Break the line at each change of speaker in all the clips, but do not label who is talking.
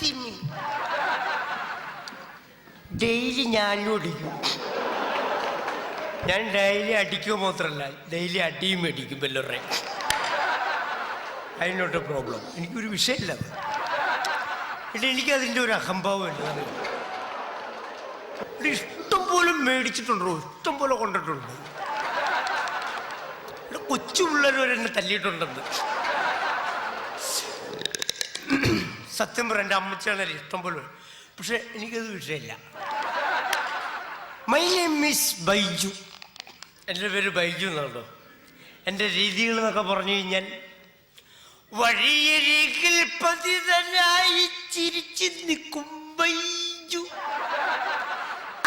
തിമ്മി daily ഞാനും അടിക്കും ഞാൻ ഡെയിലി അടിക്കുക മാത്രമല്ല ഡെയിലി അടിയും മേടിക്കും വെല്ലുറേ അതിനോട്ട് പ്രോബ്ലം എനിക്കൊരു വിഷയമില്ല എടി എനിക്കതിന്റെ ഒരു അഹംഭാവമില്ല ഇവിടെ ഇഷ്ടം പോലെ മേടിച്ചിട്ടുണ്ടോ? ഇഷ്ടം പോലെ കൊണ്ടിട്ടുണ്ട്. ഇവിടെ കൊച്ചു പിള്ളേർ വരെ എന്നെ തല്ലിയിട്ടുണ്ടെന്ന്. സത്യം പറയാം എന്റെ അമ്മച്ചാണ് ഇഷ്ടം പോലെ പക്ഷെ എനിക്കത് വിഷയമില്ല. My name is Baiju. എന്റെ പേര് ബൈജു എന്നുള്ളൂ എന്റെ രീതികൾ എന്നൊക്കെ പറഞ്ഞു കഴിഞ്ഞാൽ വഴിയരികിൽ പതിതനായി ചിരിച്ചു നിൽക്കും ബൈജു.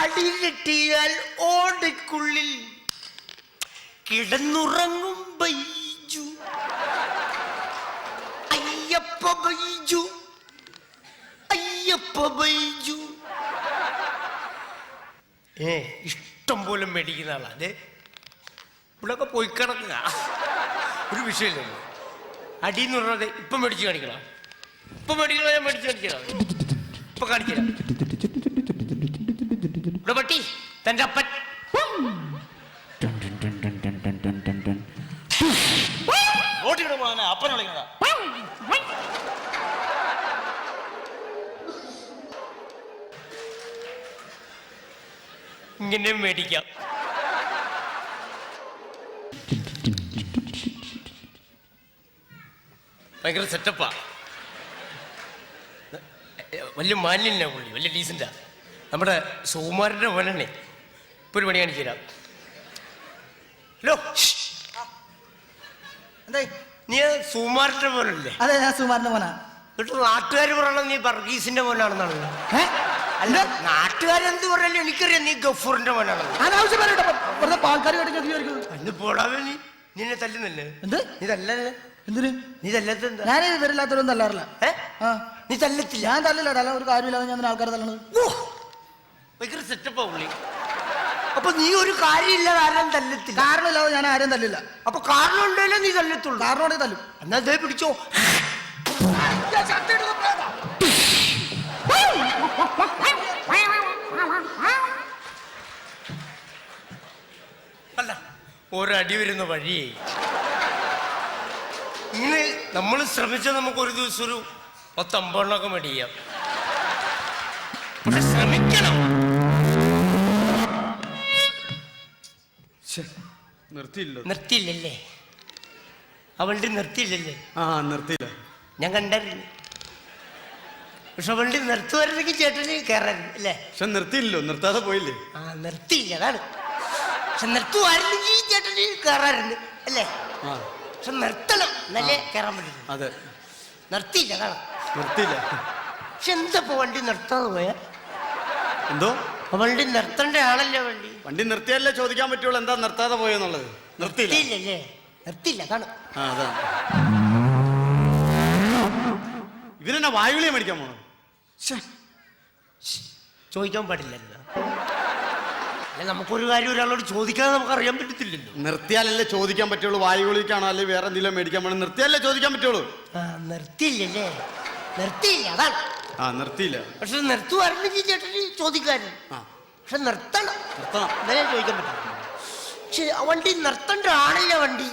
അടിയിലെട്ടിയാൽ ഓടയ്ക്കുള്ളിൽ കിടന്നുറങ്ങും ബൈജു. അയ്യപ്പ ബൈജു. ബൈജു ഏ ഇഷ്ടം പോലെ മേടിക്കുന്ന ആളാ. അതെ ഇവിടെയൊക്കെ പോയി കിടക്കുക. ഒരു വിഷയമില്ല. അടി എന്ന് പറഞ്ഞത് ഇപ്പം മേടിച്ച് കാണിക്കണം? ഇപ്പം മേടിക്കണം? ഞാൻ മേടിച്ച് കാണിക്കണം? ഇപ്പൊ കാണിക്കണം? ഇവിടെ പട്ടി തന്റെ അപ്പൻ. ഇങ്ങനെ മേടിക്കാം. ഭയങ്കര സെറ്റപ്പാ വലിയ മാലിന്യ പുള്ളി വലിയ ഡീസന്റാ നമ്മുടെ സുകുമാരന്റെ മോനെ ഇപ്പൊ ഒരു പണി കാണിച്ചു തരാം. ഹലോ
എന്തായി?
നീ സുകുമാരന്റെ മോനല്ലേ?
അതെ ഞാൻ സുമാറിന്റെ മോനാ.
എന്നിട്ട് നാട്ടുകാർ പറയണം നീ വർഗീസിന്റെ
ഏ?
അല്ല നാട്ടുകാരെന്ത് പറയല്ലോ എനിക്കറിയാം നീ ഗഫൂറിന്റെ മോനാണെന്ന്.
അനാവശ്യം പറയട്ടെ വെറുതെ ഞാൻ വിചാരിക്കുന്നു
അന്ന് പോടാവേ നീ. നിന്നെ തല്ലുന്നല്ലേ?
എന്ത്?
നീ തല്ലല്ലേ?
എന്തിന്?
നീ തല്ലത്ത്
ഞാൻ ഇവരില്ലാത്തവരൊന്നും തല്ലാറില്ല.
ഏ? നീ തല്ലത്തില്ല.
ഞാൻ തല്ലില്ല തല്ല ഒരു കാര്യമില്ലാതെ ഞാൻ ആൾക്കാരെ തല്ലണത്?
ഭയങ്കര സെറ്റപ്പാ പുള്ളി. അപ്പൊ നീ ഒരു കാര്യമില്ലാതെ ആരും തല്ലത്തില്ല.
കാരണമില്ലാതെ ഞാൻ ആരും തല്ലില്ല.
അപ്പൊ കാരണം ഉണ്ടല്ലോ നീ തല്ലത്തുള്ളൂ.
കാരണോടെ തല്ലും.
എന്നാ ദേ പിടിച്ചോ. അല്ല ഒരടി വരുന്ന വഴി ഇങ്ങനെ നമ്മൾ ശ്രമിച്ചാൽ നമുക്ക് ഒരു ദിവസം ഒരു പത്തമ്പണ്ണൊക്കെ മേടിക്കാം ശ്രമിക്കണം.
നിർത്തിയില്ലോ
നിർത്തിയില്ലല്ലേ. അവളുടെ നിർത്തിയില്ലല്ലേ?
ആ നിർത്തിയില്ല.
ഞാൻ കണ്ടായിരുന്നു പക്ഷെ വണ്ടി നിർത്തുമായിരുന്നെങ്കിൽ ചേട്ടന് കയറാൻ അല്ലേ?
പക്ഷെ നിർത്തിയില്ലോ നിർത്താതെ പോയില്ലേ?
ആ നിർത്തിയില്ല അതാണ്. പക്ഷെ നിർത്തുവായിരുന്നെങ്കിൽ ചേട്ടന് കയറാറുണ്ട് അല്ലേ?
ആ.
പക്ഷെ നിർത്തണം എന്നല്ലേ കയറാൻ പറ്റില്ല
അതെ.
നിർത്തിയില്ല അതാണ്.
നിർത്തിയില്ല.
പക്ഷെ എന്തപ്പോ വണ്ടി നിർത്താതെ പോയാ?
എന്തോ?
വണ്ടി നിർത്തേണ്ട ആളല്ലേ വണ്ടി?
വണ്ടി നിർത്തിയാലേ ചോദിക്കാൻ പറ്റുള്ളൂ എന്താ നിർത്താതെ പോയെന്നുള്ളത് നിർത്തിയില്ല.
നിർത്തിയില്ലല്ലേ നിർത്തിയില്ല അതാണ്.
ആ അതാ ഇവരെന്നെ വായുവിളിയെ മേടിക്കാൻ പോണോ
ചോദിക്കാൻ പാടില്ലല്ലോ. അല്ല നമുക്കൊരു കാര്യം ഒരാളോട് ചോദിക്കാതെ നമുക്ക് അറിയാൻ പറ്റത്തില്ലല്ലോ.
നിർത്തിയാലല്ലേ ചോദിക്കാൻ പറ്റുള്ളൂ? വായുവിളിക്കാണോ അല്ലെങ്കിൽ വേറെ എന്തെങ്കിലും മേടിക്കാൻ പോകണം നിർത്തിയാലേ ചോദിക്കാൻ പറ്റുള്ളൂ?
ആ നിർത്തിയില്ലല്ലേ? നിർത്തിയില്ല അതാണ്
ആ നിർത്തിയില്ല.
പക്ഷെ നിർത്തുമായിരുന്നെങ്കിൽ ചേട്ടന്
ചോദിക്കാരൻ
പക്ഷെ നിർത്തണം.
നിർത്തണം.
എന്നാലേ ചോദിക്കാൻ പറ്റും. പക്ഷെ വണ്ടി നിർത്തണ്ട ആണല്ലോ വണ്ടി.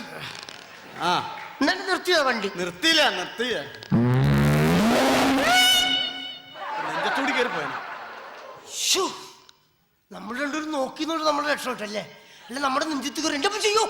ആ.
എന്നാലും നിർത്തിയോ വണ്ടി?
നിർത്തിയില്ല നിർത്തിയില്ല. കയറി
നമ്മൾ രണ്ടുപേരും നോക്കി നമ്മുടെ രക്ഷപ്പെട്ടല്ലേ? അല്ല നമ്മുടെ നെഞ്ചത്ത് കയറി എന്റെ ചെയ്യോ.